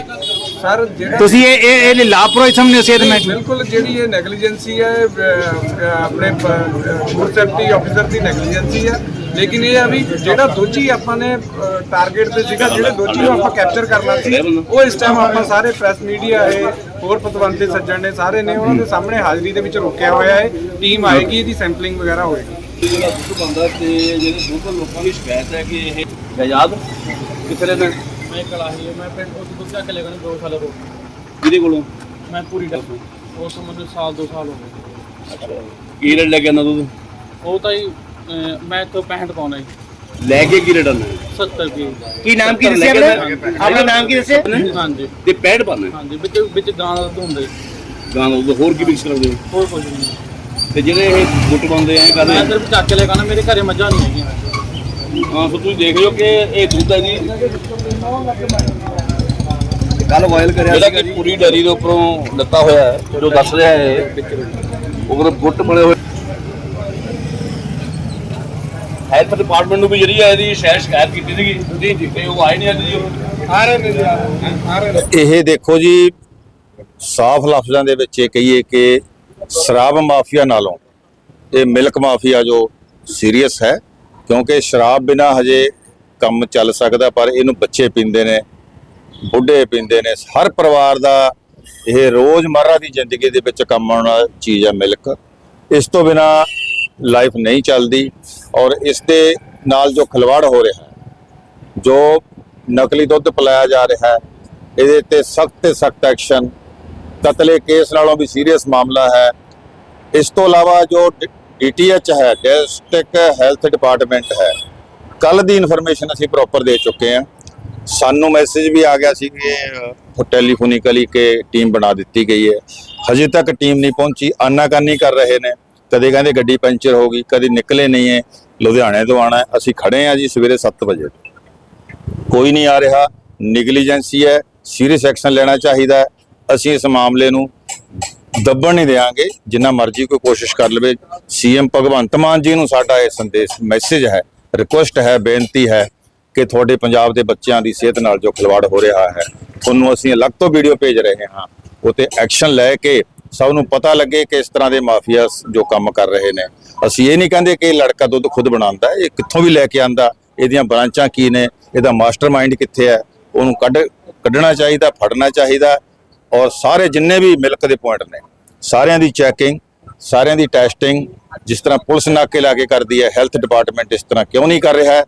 ਸਰ ਜਿਹੜਾ ਤੁਸੀਂ ਇਹ ਇਹ ਇਹ ਲਾਪਰਵਾਹੀ ਸਮਝਦੇ ਹੋ ਸਿਹਤ ਮਹਿਕਮੇ? ਬਿਲਕੁਲ ਜਿਹੜੀ ਇਹ ਨੈਗਲੀਜੈਂਸੀ ਹੈ ਅਹ, ਅਹ, ਆਪਣੇ ਫੂਡ ਸੇਫਟੀ ਆਫੀਸਰ ਦੀ ਨੈਗਲੀਜੈਂਸੀ ਹੈ ਲੇਕਿਨ ਇਹ ਆ ਵੀ ਜਿਹੜਾ ਦੋਜੀ ਆਪਾਂ ਨੇ ਟਾਰਗੇਟ ਤੇ ਸੀਗਾ ਜਿਹੜੇ ਦੋਜੀ ਨੂੰ ਆਪਾਂ ਕੈਪਚਰ ਕਰਨਾ ਸੀ ਉਹ ਇਸ ਟਾਈਮ ਆਪਾਂ ਸਾਰੇ ਪ੍ਰੈਸ ਮੀਡੀਆ ਹੈ ਹੋਰ ਪਤਵੰਤੇ ਸੱਜਣ ਨੇ ਸਾਰੇ ਨੇ ਉਹਨਾਂ ਦੇ ਸਾਹਮਣੇ ਹਾਜ਼ਰੀ ਦੇ ਵਿੱਚ ਰੋਕਿਆ ਹੋਇਆ ਹੈ। ਟੀਮ ਆਏਗੀ ਇਹਦੀ ਸੈਂਪਲਿੰਗ ਵਗੈਰਾ ਹੋਏਗੀ। ਬੰਦਾ ਤੇ ਜਿਹੜੇ ਦੂਸਰੇ ਲੋਕਾਂ ਦੀ ਸ਼ਿਕਾਇਤ ਹੈ ਕਿ ਇਹ ਜਾਇਦਾਦ ਕਿੱਥੇ ਰਹਿੰਦੇ ਨੇ? ਮੈਂ ਕਲਾਹੀ ਮੈਂ ਪਿੰਡ ਤੋਂ ਦੂਸਰਾ ਕਿਲੇ ਗਣ 2 ਸਾਲ ਹੋ ਕਿਹਦੇ ਕੋਲੋਂ? ਮੈਂ ਪੂਰੀ ਡੱਬ ਉਸ ਮੈਨੂੰ ਸਾਲ 2 ਸਾਲ ਹੋ ਗਏ। ਕੀ ਰੇਟ ਲੈ ਕੇ ਆਉਂਦਾ ਦੁੱਧ? ਉਹ ਤਾਂ ਹੀ ਅਹ, ਮੈਂ ਤੋਂ 65 ਪਾਉਣਾ ਜੀ। ਲੈ ਕੇ ਕੀ ਰੇਟ ਆਉਂਦਾ? 70 ਰੁਪਏ। ਕੀ ਨਾਮ ਕੀ ਦੱਸਿਆ ਆਪਣਾ? ਨਾਮ ਕੀ ਦੱਸਿਆ? ਹਾਂਜੀ। ਤੇ ਪੈਡ ਪਾਣਾ ਹਾਂਜੀ ਵਿੱਚ ਵਿੱਚ ਗਾਂ ਦਾ ਦੁੱਧ ਹੁੰਦਾ ਜੀ। ਗਾਂ ਦਾ ਦੁੱਧ ਹੋਰ ਕੀ ਮਿਕਸ ਕਰਦੇ ਹੋ? ਹੋਰ ਕੁਝ ਨਹੀਂ। ਤੇ ਜਿਹੜੇ ਇਹ ਗੁੱਟ ਪਾਉਂਦੇ ਆ ਇਹ ਕਰਦੇ ਮੈਂ ਸਿਰਫ ਚੱਕ ਕੇ ਲੈ ਕੇ ਆਉਣਾ ਮੇਰੇ ਘਰੇ ਮੱਝਾਂ ਨਹੀਂ ਹੈਗੀਆਂ। ਹਾਂ ਸੋ ਤੁਸੀਂ ਦੇਖ ਲਓ ਕਿ ਇਹ ਦੁੱਧ ਹੈ ਜੀ। ਕੱਲ ਵਾਇਲ ਕਰਿਆ ਜਿਹੜਾ ਕਿ ਪੂਰੀ ਡੈਰੀ ਦੇ ਉੱਪਰੋਂ ਲੱਤਾ ਹੋਇਆ ਹੈ ਜੋ ਦੱਸ ਰਿਹਾ ਹੈ ਉਹਦੇ ਗੁੱਟ ਬਣੇ ਹੋਏ। ਹੈਲਥ ਡਿਪਾਰਟਮੈਂਟ ਨੂੰ ਵੀ ਜਿਹੜੀ ਹੈ ਇਹਦੀ ਸ਼ਾਇਦ ਸ਼ਿਕਾਇਤ ਕੀਤੀ ਸੀਗੀ। ਜੀ ਜੀ ਤੇ ਉਹ ਆਏ ਨਹੀਂ ਅੱਜ ਜੀ ਉਹ। ਆ ਰਹੇ ਨੇ ਜੀ ਆ ਰਹੇ ਨੇ ਇਹ ਦੇਖੋ ਜੀ ਸਾਫ਼ ਲਫ਼ਜ਼ਾਂ ਦੇ ਵਿੱਚ ਇਹ ਕਹੀਏ ਕਿ ਸ਼ਰਾਬ ਮਾਫੀਆ ਨਾਲੋਂ ਇਹ ਮਿਲਕ ਮਾਫੀਆ ਜੋ ਸੀਰੀਅਸ ਹੈ ਕਿਉਂਕਿ ਸ਼ਰਾਬ ਬਿਨਾ ਹਜੇ ਕੰਮ ਚੱਲ ਸਕਦਾ, ਪਰ ਇਹਨੂੰ ਬੱਚੇ ਪੀਂਦੇ ਨੇ, ਬੁੱਢੇ ਪੀਂਦੇ ਨੇ। ਹਰ ਪਰਿਵਾਰ ਦਾ ਇਹ ਰੋਜ਼ਮਰਰਾ ਦੀ ਜ਼ਿੰਦਗੀ ਦੇ ਵਿੱਚ ਕੰਮ ਆਉਣ ਵਾਲੀ ਚੀਜ਼ ਹੈ ਮਿਲਕ। ਇਸ ਤੋਂ ਬਿਨਾ ਲਾਈਫ ਨਹੀਂ ਚੱਲਦੀ ਔਰ ਇਸ ਦੇ ਨਾਲ ਜੋ ਖਿਲਵਾੜ ਹੋ ਰਿਹਾ ਹੈ ਜੋ ਨਕਲੀ ਦੁੱਧ ਪਿਲਾਇਆ ਜਾ ਰਿਹਾ ਹੈ ਇਹਦੇ ਤੇ ਸਖਤ ਤੇ ਸਖਤ ਐਕਸ਼ਨ ਕਤਲੇ ਕੇਸ ਨਾਲੋਂ ਵੀ ਸੀਰੀਅਸ ਮਾਮਲਾ ਹੈ। ਇਸ ਤੋਂ ਇਲਾਵਾ ਜੋ ਡੀਟੀਐਚ ਹੈ ਡਿਸਟ੍ਰਿਕਟ ਹੈਲਥ ਡਿਪਾਰਟਮੈਂਟ ਹੈ। ਕੱਲ ਦੀ ਇਨਫੋਰਮੇਸ਼ਨ ਅਸੀਂ ਪ੍ਰੋਪਰ ਦੇ ਚੁੱਕੇ ਹਾਂ। ਸਾਨੂੰ ਮੈਸੇਜ ਵੀ ਆ ਗਿਆ ਸੀ ਕਿ ਅਹ, ਟੈਲੀਫੋਨਿਕਲੀ ਕਿ ਟੀਮ ਬਣਾ ਦਿੱਤੀ ਗਈ ਹੈ। ਹਜੇ ਤੱਕ ਟੀਮ ਨਹੀਂ ਪਹੁੰਚੀ ਆਨਾਕਾਨੀ ਕਰ ਰਹੇ ਨੇ। ਕਦੇ ਕਹਿੰਦੇ ਗੱਡੀ ਪੈਂਚਰ ਹੋ ਗਈ ਕਦੇ ਨਿਕਲੇ ਨਹੀਂ ਹੈ। ਲੁਧਿਆਣੇ ਤੋਂ ਆਣਾ ਅਸੀਂ ਖੜੇ ਹਾਂ ਜੀ ਸਵੇਰੇ 7 ਵਜੇ। ਕੋਈ ਨਹੀਂ ਆ ਰਿਹਾ। ਨਿਗਲੀਜੈਂਸੀ ਹੈ। ਸੀਰੀਅਸ ਐਕਸ਼ਨ ਲੈਣਾ ਚਾਹੀਦਾ ਅਸੀਂ ਇਸ ਮਾਮਲੇ ਨੂੰ ਦੱਬਣ ਨਹੀਂ ਦੇਵਾਂਗੇ ਜਿੰਨਾ ਮਰਜ਼ੀ ਕੋਈ ਕੋਸ਼ਿਸ਼ ਕਰ ਲਵੇ। ਸੀਐਮ ਭਗਵੰਤ ਮਾਨ ਜੀ ਨੂੰ ਸਾਡਾ ਇਹ ਸੰਦੇਸ਼ ਮੈਸੇਜ ਹੈ ਰਿਕੁਐਸਟ ਹੈ, ਬੇਨਤੀ ਹੈ ਕਿ ਤੁਹਾਡੇ ਪੰਜਾਬ ਦੇ ਬੱਚਿਆਂ ਦੀ ਸਿਹਤ ਨਾਲ ਜੋ ਖਿਲਵਾੜ ਹੋ ਰਿਹਾ ਹੈ ਉਹਨੂੰ ਅਸੀਂ ਅਲੱਗ ਤੋਂ ਵੀਡੀਓ ਭੇਜ ਰਹੇ ਹਾਂ। ਉਹ ਤੇ ਐਕਸ਼ਨ ਲੈ ਕੇ ਸਭ ਨੂੰ ਪਤਾ ਲੱਗੇ ਕਿ ਇਸ ਤਰ੍ਹਾਂ ਦੇ ਮਾਫੀਆ ਜੋ ਕੰਮ ਕਰ ਰਹੇ ਨੇ। ਅਸੀਂ ਇਹ ਨਹੀਂ ਕਹਿੰਦੇ ਕਿ ਇਹ ਲੜਕਾ ਦੁੱਧ ਖੁਦ ਬਣਾਉਂਦਾ, ਇਹ ਕਿੱਥੋਂ ਵੀ ਲੈ ਕੇ ਆਂਦਾ ਇਹਦੀਆਂ ਬ੍ਰਾਂਚਾਂ ਕੀ ਨੇ, ਇਹਦਾ ਮਾਸਟਰਮਾਈਂਡ ਕਿੱਥੇ ਹੈ, ਉਹਨੂੰ ਕੱਢ, ਕੱਢਣਾ ਚਾਹੀਦਾ, ਫੜਨਾ ਚਾਹੀਦਾ ਔਰ ਸਾਰੇ ਜਿੰਨੇ ਵੀ ਮਿਲਕ ਦੇ ਪੁਆਇੰਟ ਨੇ ਸਾਰਿਆਂ ਦੀ ਚੈਕਿੰਗ ਸਾਰਿਆਂ ਦੀ ਟੈਸਟਿੰਗ ਜਿਸ ਤਰ੍ਹਾਂ ਪੁਲਿਸ ਨਾਕੇ ਲਾ ਕੇ ਕਰਦੀ ਹੈ ਹੈਲਥ ਡਿਪਾਰਟਮੈਂਟ ਇਸ ਤਰ੍ਹਾਂ ਕਿਉਂ ਨਹੀਂ ਕਰ ਰਿਹਾ ਹੈ?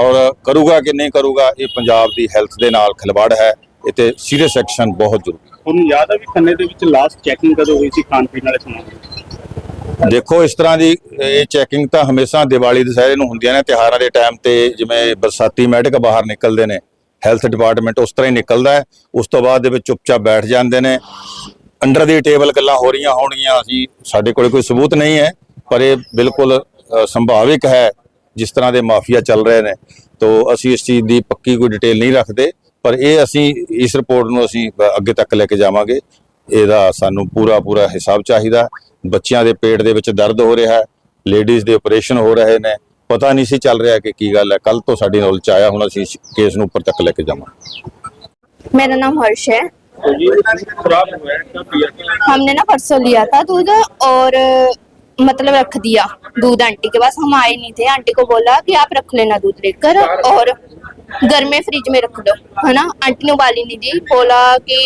ਔਰ ਕਰੂਗਾ ਕਿ ਨਹੀਂ ਕਰੂਗਾ ਇਹ ਪੰਜਾਬ ਦੀ ਹੈਲਥ ਦੇ ਨਾਲ ਖਿਲਵਾੜ ਹੈ ਇਹ ਤੇ ਸੀਰੀਅਸ ਐਕਸ਼ਨ ਬਹੁਤ ਜ਼ਰੂਰੀ ਹੈ। ਤੁਹਾਨੂੰ ਯਾਦ ਹੈ ਵੀ ਖੰਨੇ ਦੇ ਵਿੱਚ ਲਾਸਟ ਚੈਕਿੰਗ ਕਦੋਂ ਹੋਈ ਸੀ ਖਾਣ ਪੀਣ ਵਾਲੇ ਸਮਾਨ ਦੀ? ਦੇਖੋ ਇਸ ਤਰ੍ਹਾਂ ਦੀ ਇਹ ਚੈਕਿੰਗ ਤਾਂ ਹਮੇਸ਼ਾ ਦੀਵਾਲੀ ਦੁਸਹਿਰੇ ਨੂੰ ਹੁੰਦੀਆਂ ਨੇ ਤਿਉਹਾਰਾਂ ਦੇ ਟਾਈਮ ਤੇ ਜਿਵੇਂ ਬਰਸਾਤੀ ਮੈਡੀਕ ਬਾਹਰ ਨਿਕਲਦੇ ਨੇ ਹੈਲਥ ਡਿਪਾਰਟਮੈਂਟ ਉਸ ਤਰ੍ਹਾਂ ਹੀ ਨਿਕਲਦਾ ਹੈ। ਉਸ ਤੋਂ ਬਾਅਦ ਦੇ ਵਿੱਚ ਚੁੱਪਚਾਪ ਬੈਠ ਜਾਂਦੇ ਨੇ। ਅੰਡਰ ਦੀ ਟੇਬਲ ਗੱਲਾਂ ਹੋ ਰਹੀਆਂ ਹੋਣਗੀਆਂ। ਅਸੀਂ, ਸਾਡੇ ਕੋਲ ਕੋਈ ਸਬੂਤ ਨਹੀਂ ਹੈ, ਪਰ ਇਹ ਬਿਲਕੁਲ ਸੰਭਾਵਿਕ ਹੈ, ਜਿਸ ਤਰ੍ਹਾਂ ਦੇ ਮਾਫੀਆ ਚੱਲ ਰਹੇ ਨੇ। ਤੋਂ, ਅਸੀਂ ਇਸ ਚੀਜ਼ ਦੀ ਪੱਕੀ ਕੋਈ ਡਿਟੇਲ ਨਹੀਂ ਰੱਖਦੇ, ਪਰ ਇਹ ਅਸੀਂ, ਇਸ ਰਿਪੋਰਟ ਨੂੰ ਅਸੀਂ ਅੱਗੇ ਤੱਕ ਲੈ ਕੇ ਜਾਵਾਂਗੇ। ਇਹਦਾ ਸਾਨੂੰ ਪੂਰਾ ਪੂਰਾ ਹਿਸਾਬ ਚਾਹੀਦਾ। ਬੱਚਿਆਂ ਦੇ ਪੇਟ ਦੇ ਵਿੱਚ ਦਰਦ ਹੋ ਰਿਹਾ ਹੈ, ਲੇਡੀਜ਼ ਦੇ ਆਪਰੇਸ਼ਨ ਹੋ ਰਹੇ ਨੇ। ਪਤਾ ਨਹੀਂ ਸੀ ਚੱਲ ਰਿਹਾ ਕਿ ਕੀ ਗੱਲ ਹੈ ਕੱਲ ਤੋਂ ਸਾਡੀ ਨੌਲੇਜ 'ਚ ਆਇਆ ਹੁਣ ਅਸੀਂ ਇਸ ਕੇਸ ਨੂੰ ਉੱਪਰ ਤੱਕ ਲੈ ਕੇ ਜਾਵਾਂਗੇ मेरा नाम हर्ष है ਖਰਾਬ ਹੋਇਆ ਕਿਉਂ ਪਿਆ हमने ना परसों लिया था दूध और मतलब रख दिया दूध आंटी के पास हम आए नहीं थे आंटी को बोला कि आप रख लेना दूध लेकर और घर में फ्रिज में रख दो है ना आंटी ने उबाली नहीं दी बोला कि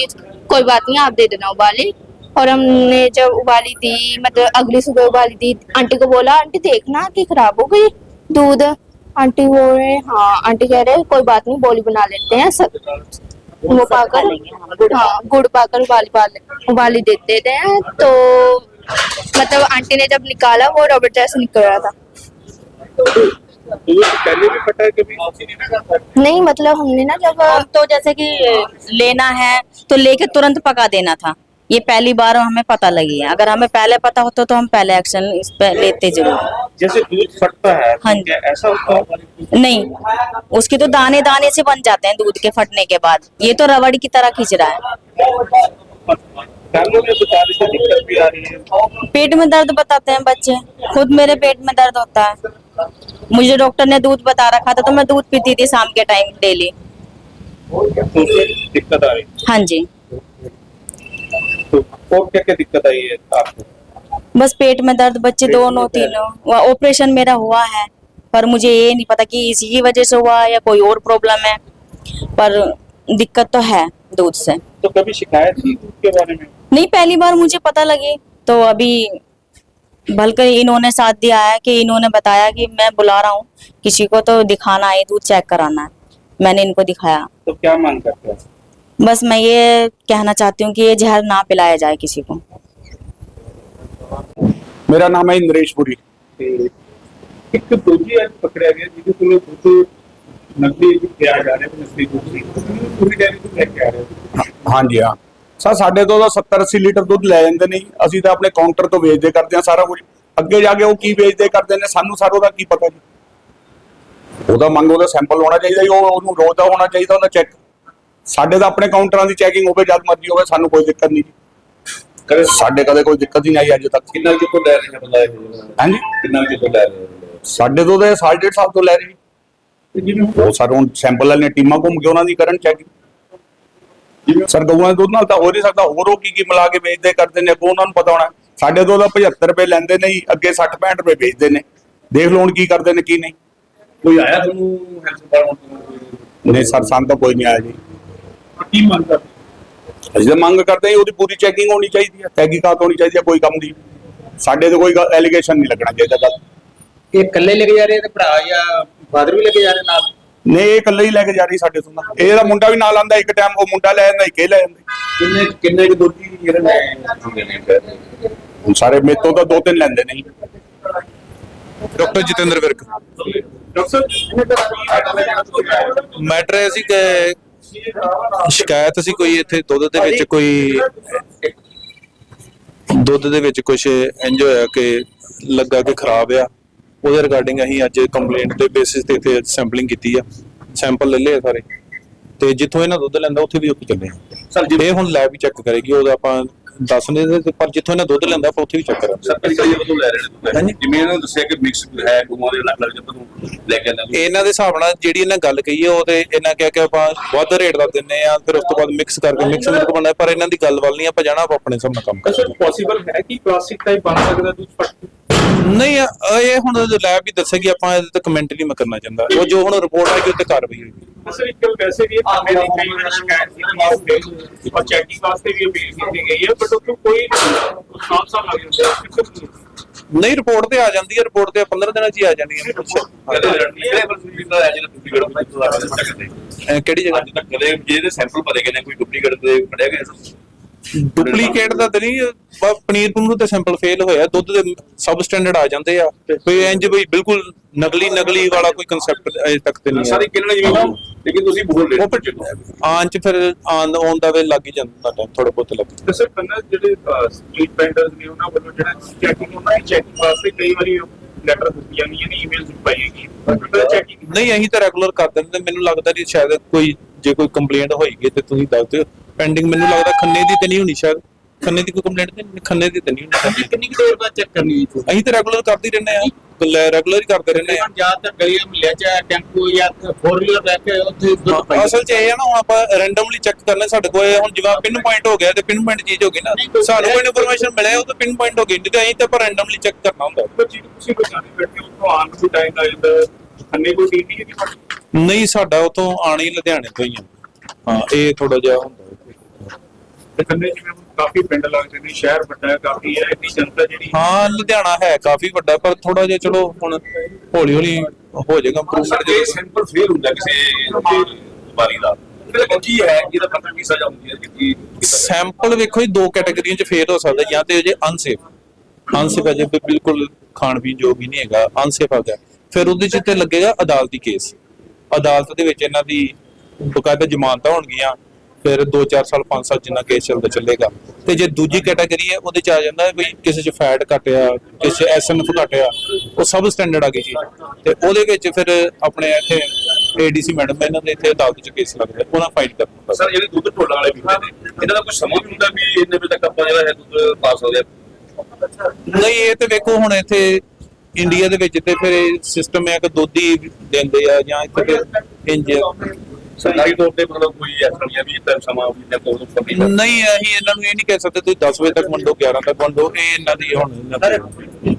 कोई बात नहीं आप दे देना उबाली और हमने जब उबाली दी मतलब अगली सुबह उबाली दी आंटी को बोला आंटी देखना कि खराब हो गई दूध आंटी वो रहे हाँ आंटी कह रहे कोई बात नहीं बोली बना लेते हैं सब वो पाकर हाँ गुड़ पाकर उबाली पाल उबाली देते थे तो मतलब आंटी ने जब निकाला वो रबड़ जैसे निकल रहा था। है नहीं मतलब हमने ना जब तो जैसे कि लेना है तो लेके तुरंत पका देना था। ये पहली बार हमें पता लगी है। अगर हमें पहले पता होता तो हम पहले एक्शन इस पे लेते ज़रूर। जैसे दूध फटता है हाँ तो जी। ऐसा होता है नहीं उसके तो दाने दाने से बन जाते हैं दूध के फटने के बाद। ये तो रबड़ की तरह खींच रहा है। रही है। पेट में दर्द बताते हैं बच्चे। खुद मेरे पेट में दर्द होता है। मुझे डॉक्टर ने दूध बता रखा था तो मैं दूध पीती थी शाम के टाइम डेली। तो दिक्कत आ रही हाँ? जी। तो और क्या क्या दिक्कत आई है आपको? बस पेट में दर्द बच्चे दोनों तीनों। ऑपरेशन मेरा हुआ है पर मुझे ये नहीं पता कि इसी की वजह से हुआ या कोई और प्रॉब्लम है पर दिक्कत तो है दूध से। तो कभी शिकायत दूध के बारे में? नहीं पहली बार मुझे पता लगी तो अभी बल्कि इन्होंने साथ दिया है कि इन्होंने बताया कि मैं बुला रहा हूँ किसी को तो दिखाना है दूध चेक कराना है। मैंने इनको दिखाया। तो क्या मांग करते हैं? बस मैं ये कहना चाहती हूँ कि ये जहर ना पिलाया जाए किसी को। ਮੇਰਾ ਨਾਮ ਹੈ ਇੰਦਰੇਸ਼ ਪੁਰੀ। ਇੱਕ ਦੋਜੀ ਅੱਜ ਪਕੜਿਆ ਗਿਆ ਜਿਹਦੇ ਕੋਲੋਂ ਦੁੱਧ ਨਕਲੀ ਕਿਹਾ ਜਾ ਰਿਹਾ ਹੈ ਨਕਲੀ ਦੁੱਧ ਸੀ ਪੂਰੀ ਡੈਰੀ ਤੋਂ ਲੈ ਕੇ ਆ ਰਹੇ ਹਾਂਜੀ ਹਾਂ। ਸਰ ਸਾਡੇ ਤੋਂ ਤਾਂ 70 80 ਲੀਟਰ ਦੁੱਧ ਲੈ ਜਾਂਦੇ ਨੇ। ਅਸੀਂ ਤਾਂ ਆਪਣੇ ਕਾਊਂਟਰ ਤੋਂ ਵੇਚਦੇ ਕਰਦੇ ਹਾਂ ਸਾਰਾ ਕੁਝ। ਅੱਗੇ ਜਾ ਕੇ ਉਹ ਕੀ ਵੇਚਦੇ ਕਰਦੇ ਨੇ ਸਾਨੂੰ ਸਰ ਉਹਦਾ ਕੀ ਪਤਾ ਜੀ? ਉਹਦਾ ਮੰਗ ਉਹਦਾ ਸੈਂਪਲ ਹੋਣਾ ਚਾਹੀਦਾ ਜੀ ਉਹ ਉਹਨੂੰ ਰੋਜ਼ ਦਾ ਹੋਣਾ ਚਾਹੀਦਾ ਉਹਦਾ ਚੈੱਕ ਸਾਡੇ ਤਾਂ ਆਪਣੇ ਕਾਊਂਟਰਾਂ ਦੀ ਚੈਕਿੰਗ ਹੋਵੇ ਜਦ ਮਰਜ਼ੀ ਹੋਵੇ ਸਾਨੂੰ ਕੋਈ ਦਿੱਕਤ ਨਹੀਂ ਜੀ। ਕਦੇ ਸਾਡੇ ਕਦੇ ਕੋਈ ਦਿੱਕਤ ਹੀ ਨਹੀਂ ਆਈ ਅੱਜ ਤੱਕ। ਕਿੰਨਾ ਕਿਤੋਂ ਲੈ ਰਹੇ ਬੰਦਾ ਹਾਂਜੀ? ਕਿੰਨਾ ਕਿਤੋਂ ਲੈ ਰਹੇ ਸਾਡੇ ਤੋਂ ਤਾਂ ਸਾਢੇ ਡੇਢ ਸਾਲ ਤੋਂ ਲੈ ਰਹੇ ਜੀ ਉਹ ਸਰ ਹੁਣ ਸੈਂਪਲ ਵਾਲੇ ਟੀਮਾਂ ਘੁੰਮ ਕੇ ਉਹਨਾਂ ਦੀ ਕਰਨ ਜਿਵੇਂ ਸਰ ਗਊਆਂ ਦੇ ਦੁੱਧ ਨਾਲ ਤਾਂ ਹੋ ਨਹੀਂ ਸਕਦਾ। ਹੋਰ ਉਹ ਕੀ ਕੀ ਮਿਲਾ ਕੇ ਵੇਚਦੇ ਕਰਦੇ ਨੇ ਅੱਗੋਂ ਉਹਨਾਂ ਨੂੰ ਪਤਾ ਹੋਣਾ। ਸਾਡੇ ਤੋਂ ਤਾਂ 75 ਰੁਪਏ ਲੈਂਦੇ ਨੇ ਜੀ ਅੱਗੇ 60 65 ਰੁਪਏ ਵੇਚਦੇ ਨੇ। ਦੇਖ ਲਓ ਹੁਣ ਕੀ ਕਰਦੇ ਨੇ ਕੀ ਨਹੀਂ। ਕੋਈ ਆਇਆ ਤੁਹਾਨੂੰ ਹੈਲਥ ਡਿਪਾਰਟਮੈਂਟ ਨਹੀਂ ਸਰ ਸਾਨੂੰ ਤਾਂ ਕੋਈ ਨਹੀਂ ਆਇਆ ਜੀ। ਕੀ ਮੰਗ ਕਰਦੇ? ਅਸੀਂ ਤਾਂ ਮੰਗ ਕਰਦੇ ਹਾਂ ਉਹਦੀ ਪੂਰੀ ਚੈਕਿੰਗ ਹੋਣੀ ਚਾਹੀਦੀ ਹੈ ਤਹਿਕੀਕਾਤ ਹੋਣੀ ਚਾਹੀਦੀ ਹੈ ਕੋਈ ਕੰਮ ਦੀ। ਸਾਡੇ ਤੇ ਕੋਈ ਐਲੀਗੇਸ਼ਨ ਨਹੀਂ ਲੱਗਣਾ ਚਾਹੀਦਾ ਗੱਲ। ਇਹ ਇਕੱਲੇ ਲੈ ਕੇ ਜਾ ਰਹੇ ਤੇ ਭਰਾ ਜਾਂ ਫਾਦਰ ਵੀ ਲੈ ਕੇ ਜਾ ਰਹੇ ਨਾਲ? ਨਹੀਂ ਇਹ ਇਕੱਲੇ ਹੀ ਲੈ ਕੇ ਜਾ ਰਹੀ ਸਾਡੇ ਤੋਂ। ਤਾਂ ਇਹਦਾ ਮੁੰਡਾ ਵੀ ਨਾਲ ਆਂਦਾ ਇੱਕ ਟਾਈਮ ਉਹ ਮੁੰਡਾ ਲੈ ਜਾਂਦਾ ਇੱਕ ਇਹ ਲੈ ਜਾਂਦਾ। ਕਿੰਨੇ ਕਿੰਨੇ ਕੁ ਦੋਜੀ ਜਿਹੜੇ ਲੈ ਹੁੰਦੇ ਨੇ ਫਿਰ? ਹੁਣ ਸਾਰੇ ਮੇਰੇ ਤੋਂ ਤਾਂ ਦੋ ਤਿੰਨ ਲੈਂਦੇ ਨੇ। ਡਾਕਟਰ ਜਤਿੰਦਰ ਵਿਰਕ। ਮੈਟਰ ਇਹ ਸੀ ਕਿ ਸ਼ਿਕਾਇਤ ਸੀ ਕੋਈ ਇੱਥੇ ਦੁੱਧ ਦੇ ਵਿੱਚ ਕੋਈ ਦੁੱਧ ਦੇ ਵਿੱਚ ਕੁਝ ਇੰਜ ਹੋਇਆ ਕਿ ਲੱਗਾ ਕਿ ਖਰਾਬ ਆ? ਉਹਦੇ ਰਿਗਾਰਡਿੰਗ ਅਸੀਂ ਅੱਜ ਕੰਪਲੇਂਟ ਦੇ ਬੇਸਿਸ ਤੇ ਇੱਥੇ ਸੈਂਪਲਿੰਗ ਕੀਤੀ ਆ। ਸੈਂਪਲ ਲੈ ਲਏ ਸਾਰੇ। ਤੇ ਜਿੱਥੋਂ ਇਹਨਾਂ ਦੁੱਧ ਲੈਂਦਾ ਉੱਥੇ ਵੀ ਉੱਥੇ ਚੱਲੇ ਆ। ਸਰ ਇਹ ਹੁਣ ਲੈਬ ਚੈੱਕ ਕਰੇਗੀ ਉਹਦਾ ਆਪਾਂ ਦੱਸ ਨਹੀਂ ਦੇ ਪਰ ਜਿੱਥੋਂ ਇਹਨਾਂ ਦੁੱਧ ਲੈਂਦਾ ਆਪਾਂ ਉੱਥੇ ਵੀ ਚੈੱਕ ਕਰਾਂਗੇ। ਸਰ ਕਈ ਤੋਂ ਲੈ ਰਹੇ ਨੇ ਹਾਂਜੀ। ਜਿਵੇਂ ਇਹਨਾਂ ਨੂੰ ਦੱਸਿਆ ਕਿ ਮਿਕਸ ਹੈ ਗਊਆਂ ਦੇ ਅਲੱਗ ਅਲੱਗ ਜਦੋਂ ਲੈ ਕੇ ਆਉਂਦਾ ਇਹਨਾਂ ਦੇ ਹਿਸਾਬ ਨਾਲ ਜਿਹੜੀ ਇਹਨਾਂ ਗੱਲ ਕਹੀ ਹੈ ਉਹ ਤੇ ਇਹਨਾਂ ਕਿਹਾ ਕਿ ਆਪਾਂ ਵੱਧ ਰੇਟ ਦਾ ਦਿੰਨੇ ਆ ਫਿਰ ਉਸ ਤੋਂ ਬਾਅਦ ਮਿਕਸ ਕਰਕੇ ਮਿਕਸ ਮਿਲਕ ਬਣਾਇਆ ਪਰ ਇਹਨਾਂ ਦੀ ਗੱਲ ਵੱਲ ਨਹੀਂ ਆਪਾਂ ਜਾਣਾ ਆਪਾਂ ਆਪਣੇ ਹਿਸਾਬ ਨਾਲ ਕੰਮ ਸਰ ਕਰਾਂਗੇ। ਪੋਸੀਬਲ ਹੈ ਕਿ ਪਲਾਸਟਿਕ ਟਾਈਪ ਬਣ ਸਕਦਾ ਦੁੱਧ ਫਟ ਨਹੀਂ ਅ- ਇਹ ਹੁਣ ਲੈਬ ਵੀ ਦੱਸੇਗੀ ਆਪਾਂ ਇਹਦੇ ਤੇ ਕਮੈਂਟ ਨਹੀਂ ਮੈਂ ਕਰਨਾ ਚਾਹੁੰਦਾ। ਉਹ ਜੋ ਹੁਣ ਰਿਪੋਰਟ ਆਏਗੀ ਉਹ ਤੇ ਕਾਰਵਾਈ ਹੋਏਗੀ। ਸਰ ਇੱਕ ਵੈਸੇ ਵੀ ਇਹ ਕੰਮੇ ਦੀ ਕਈ ਵਾਰ ਸ਼ਿਕਾਇਤ ਸੀ ਵਾਸਤੇ ਔਰ ਚੈਕਿੰਗ ਵਾਸਤੇ ਵੀ ਅਪੀਲ ਕੀਤੀ ਗਈ ਹੈ ਬਟ ਉੱਥੋਂ ਕੋਈ ਸਾਫ਼ ਸਾਫ਼ ਲੱਗ ਜਾਂਦਾ ਹੈ ਨਹੀਂ ਰਿਪੋਰਟ ਤੇ ਆ ਜਾਂਦੀ ਹੈ ਰਿਪੋਰਟ ਤੇ 15 ਦਿਨਾਂ 'ਚ ਹੀ ਆ ਜਾਂਦੀ ਹੈ ਅਹ ਕਿਹੜੀ ਜਗ੍ਹਾ? ਕਦੇ ਜਿਹਦੇ ਸੈਂਪਲ ਭਰੇ ਗਏ ਨੇ ਕੋਈ ਡੁਪਲੀਕੇਟ ਦੇ ਫੜਿਆ ਗਿਆ ਡੁਪਲੀਕੇਟ ਦਾ ਤੇ ਨਹੀਂ ਬਸ ਪਨੀਰ ਪਨੂਰ ਤੇ ਸੈਂਪਲ ਫੇਲ ਹੋਇਆ ਦੁੱਧ ਦੇ ਸਬ ਸਟੈਂਡਰਡ ਆ ਜਾਂਦੇ ਆ। ਕੋਈ ਇੰਜ ਵੀ ਬਿਲਕੁਲ ਨਕਲੀ ਨਕਲੀ ਵਾਲਾ ਕੋਈ ਕਨਸੈਪਟ ਅਜੇ ਤੱਕ ਤੇ ਨਹੀਂ ਸਾਰੇ ਆ ਕਿੰਨੇ ਜਿਵੇਂ ਲੇਕਿਨ ਤੁਸੀਂ ਬੋਲ ਰਹੇ ਉਹ ਆਉਣ ਚ ਫਿਰ ਆਉਣ ਆਉਣ ਦਾ ਵੇ ਲੱਗ ਹੀ ਜਾਂਦਾ ਟਾਈਮ ਥੋੜਾ ਬਹੁਤ ਲੱਗ ਜਾਂਦਾ। ਤੇ ਸਰ ਕੰਨਾ ਜਿਹੜੇ ਸਟਰੀਟ ਵੈਂਡਰਸ ਨੇ ਉਹਨਾਂ ਵੱਲੋਂ ਜਿਹੜਾ ਚੈਕਿੰਗ ਉਹਨਾਂ ਦੀ ਚੈਕਿੰਗ ਵਾਸਤੇ ਕਈ ਵਾਰੀ ਲੈਟਰ ਦਿੱਤੀਆਂ ਗਈਆਂ ਨੇ ਈਮੇਲ ਪਾਈ ਗਈ ਬਟ ਚੈਕਿੰਗ ਨਹੀਂ ਅਸੀਂ ਤਾਂ ਰੈਗੂਲਰ ਕਰ ਦਿੰਦੇ ਮੈਨੂੰ ਲੱਗਦਾ ਨਹੀਂ ਸ਼ਾਇਦ ਕੋਈ ਜੇ ਕੋਈ ਕੰਪਲੇਂਟ ਹੋਈਗੀ ਤੇ ਤੁਸੀਂ ਦੱਸ ਦਿਓ। ਪੈਂਡਿੰਗ ਮੈਨੂੰ ਲੱਗਦਾ ਖੰਨੇ ਦੀ ਤੇ ਨਹੀਂ ਹੋਣੀ ਸ਼ਾਇਦ। ਖੰਨੇ ਦੀ ਕੋਈ ਕੰਪਲੇਂਟ ਤੇ ਨਹੀਂ ਖੰਨੇ ਦੀ ਤੇ ਨਹੀਂ ਹੋਣੀ। ਕਿੰਨੀ ਕੁ ਦੇਰ ਬਾਅਦ ਚੈੱਕ ਕਰਨੀ ਹੈ ਅਸੀਂ ਤਾਂ ਰੈਗੂਲਰ ਕਰਦੇ ਹੀ। ਰਹਿੰਦੇ ਆ ਰੈਗੂਲਰ ਹੀ ਕਰਦੇ ਰਹਿੰਦੇ ਆ ਜ਼ਿਆਦਾਤਰ ਗਲੀਆਂ ਮਿਲਿਆ ਚਾਹੇ ਟੈਂਪੂ ਜਾਂ 4 ਵੀਲਰ ਲੈ ਕੇ ਉੱਥੇ ਦੁੱਧ ਪਾਈ। ਅਸਲ 'ਚ ਇਹ ਹੈ ਨਾ ਹੁਣ ਆਪਾਂ ਰੈਂਡਮਲੀ ਚੈੱਕ ਕਰਨਾ ਸਾਡੇ ਕੋਲ ਇਹ ਹੁਣ ਜਿਵੇਂ ਪਿਨ ਪੁਆਇੰਟ ਹੋ ਗਿਆ ਤੇ ਪਿਨ ਪੁਆਇੰਟ ਚੀਜ਼ ਹੋ ਗਈ ਨਾ। ਸਾਨੂੰ ਕੋਈ ਇਨਫੋਰਮੇਸ਼ਨ ਮਿਲਿਆ ਉਹ ਤਾਂ ਪਿਨ ਪੁਆਇੰਟ ਹੋ ਗਈ। ਨਹੀਂ ਤੇ ਅਸੀਂ ਤਾਂ ਆਪਾਂ ਰੈਂਡਮਲੀ ਚੈੱਕ ਕਰਨਾ ਹੁੰਦਾ। ਪਰ ਜੀ ਤੁਸੀਂ ਬਚਾਣੇ ਬੈਠੇ ਹੋ ਤੋਂ ਆਉਣ ਨੂੰ ਟਾਈਮ ਲੱਗ ਜਾਂਦਾ ਅੰਨੇ ਕੋਈ ਟੀਮ ਨਹੀਂ ਹੈ ਕਿ ਤੁਹਾਡੀ? ਨਹੀਂ ਸਾਡਾ ਉਤੋਂ ਆਣੀ ਲੁਧਿਆਣੇ ਤੋਂ ਹੀ ਆ। ਹਾਂ ਇਹ ਥੋੜਾ ਜਿਹਾ ਹੁੰਦਾ ਕੰਨੇ ਜਿਵੇਂ ਕਾਫੀ ਪਿੰਡ ਲੱਗਦੇ ਨੇ ਸ਼ਹਿਰ ਵੱਡਾ ਹੈ ਕਾਫੀ ਹੈ ਇੰਨੀ ਜਨਤਾ ਜਿਹੜੀ ਹਾਂ। ਲੁਧਿਆਣਾ ਹੈ ਕਾਫੀ ਵੱਡਾ ਪਰ ਥੋੜਾ ਜਿਹਾ ਚਲੋ ਹੁਣ ਹੌਲੀ ਹੌਲੀ ਹੋ ਜਾਏਗਾ ਸਰ ਇਹ ਇੰਪਰੂਵਮੈਂਟ ਸੈਂਪਲ ਫੇਲ ਹੁੰਦਾ ਕਿਸੇ ਵਾਰੀ ਦਾ। ਇਹਦਾ ਕੀ ਹੈ ਇਹਦਾ ਪਤਾ ਕੀ ਸਜ਼ਾ ਹੁੰਦੀ ਹੈ ਕਿ ਕੀ ਸੈਂਪਲ ਵੇਖੋ ਜੀ ਦੋ ਕੈਟਾਗਰੀਆਂ 'ਚ ਫੇਲ ਹੋ ਸਕਦਾ ਜਾਂ ਤੇ ਜੇ ਅਨਸੇਫ ਅਨਸੇਫ ਹੈ ਜੇ ਵੀ ਬਿਲਕੁਲ ਖਾਣ ਪੀਣ ਯੋਗ ਹੀ ਨਹੀਂ ਹੈਗਾ ਅਨਸੇਫ ਆ ਗਿਆ ਫਿਰ ਉਹਦੇ 'ਚ ਤੇ ਲੱਗੇਗਾ ਅਦਾਲਤੀ ਕੇਸ ਅਦਾਲਤ ਦੇ ਵਿੱਚ ਇਹਨਾਂ ਦੀ ਬਕਾਇਦਾ ਜ਼ਮਾਨਤਾਂ ਹੋਣਗੀਆਂ। ਫਿਰ 2-4 ਸਾਲ 5 ਸਾਲ ਜਿੰਨਾ ਕੇਸ ਚੱਲਦਾ ਚੱਲੇਗਾ। ਤੇ ਜੇ ਦੂਜੀ ਕੈਟਾਗਰੀ ਹੈ ਉਹਦੇ 'ਚ ਆ ਜਾਂਦਾ ਵੀ ਕਿਸੇ 'ਚ ਫੈਟ ਘਟਿਆ ਕਿਸੇ ਐਸਐਨਐਫ ਘਟਿਆ ਉਹ ਸਬ ਸਟੈਂਡਰਡ ਆ ਗਈ ਜੀ। ਤੇ ਉਹਦੇ ਵਿੱਚ ਫਿਰ ਆਪਣੇ ਇੱਥੇ ਏਡੀਸੀ ਮੈਡਮ ਇਹਨਾਂ ਦੇ ਇੱਥੇ ਅਦਾਲਤ 'ਚ ਕੇਸ ਲੱਗਦਾ ਉਹਨਾਂ ਫਾਈਲ ਕਰਨਾ ਸਰ ਜਿਹੜੇ ਦੁੱਧ ਢੋਲਾਂ ਵਾਲੇ ਵੀ ਇਹਨਾਂ ਦਾ ਕੋਈ ਸਮਾਂ ਵੀ ਹੁੰਦਾ ਵੀ ਇੰਨੇ ਵਜੇ ਤੱਕ ਆਪਾਂ ਜਿਹੜਾ ਹੈ ਦੁੱਧ ਪਾ ਸਕਦੇ ਹਾਂ ਨਹੀਂ ਇਹ ਤੇ ਵੇਖੋ ਹੁਣ ਇੱਥੇ ਇੰਡੀਆ ਦੇ ਵਿੱਚ ਤੇ ਫਿਰ ਸਿਸਟਮ ਹੈ ਕਿ ਦੁੱਧ ਹੀ ਦਿੰਦੇ ਆ ਜਾਂ ਇੱਥੇ ਇੰਜ ਸਰਕਾਰੀ ਤੌਰ ਤੇ ਮਤਲਬ ਕੋਈ ਐਸਾ ਨਹੀਂ ਹੈ ਵੀ ਟਾਈਮ ਸਮਾਂ ਵੀ ਇੰਨਾ ਕੋਲ ਉੱਪਰ ਨਹੀਂ ਨਹੀਂ ਅਸੀਂ ਇਹਨਾਂ ਨੂੰ ਇਹ ਨਹੀਂ ਕਹਿ ਸਕਦੇ ਤੁਸੀਂ 10 ਵਜੇ ਤੱਕ ਵੰਡੋ 11 ਤੱਕ ਵੰਡੋ ਇਹ ਇਹਨਾਂ ਦੀ ਹੁਣ ਇਹਨਾਂ ਦੀ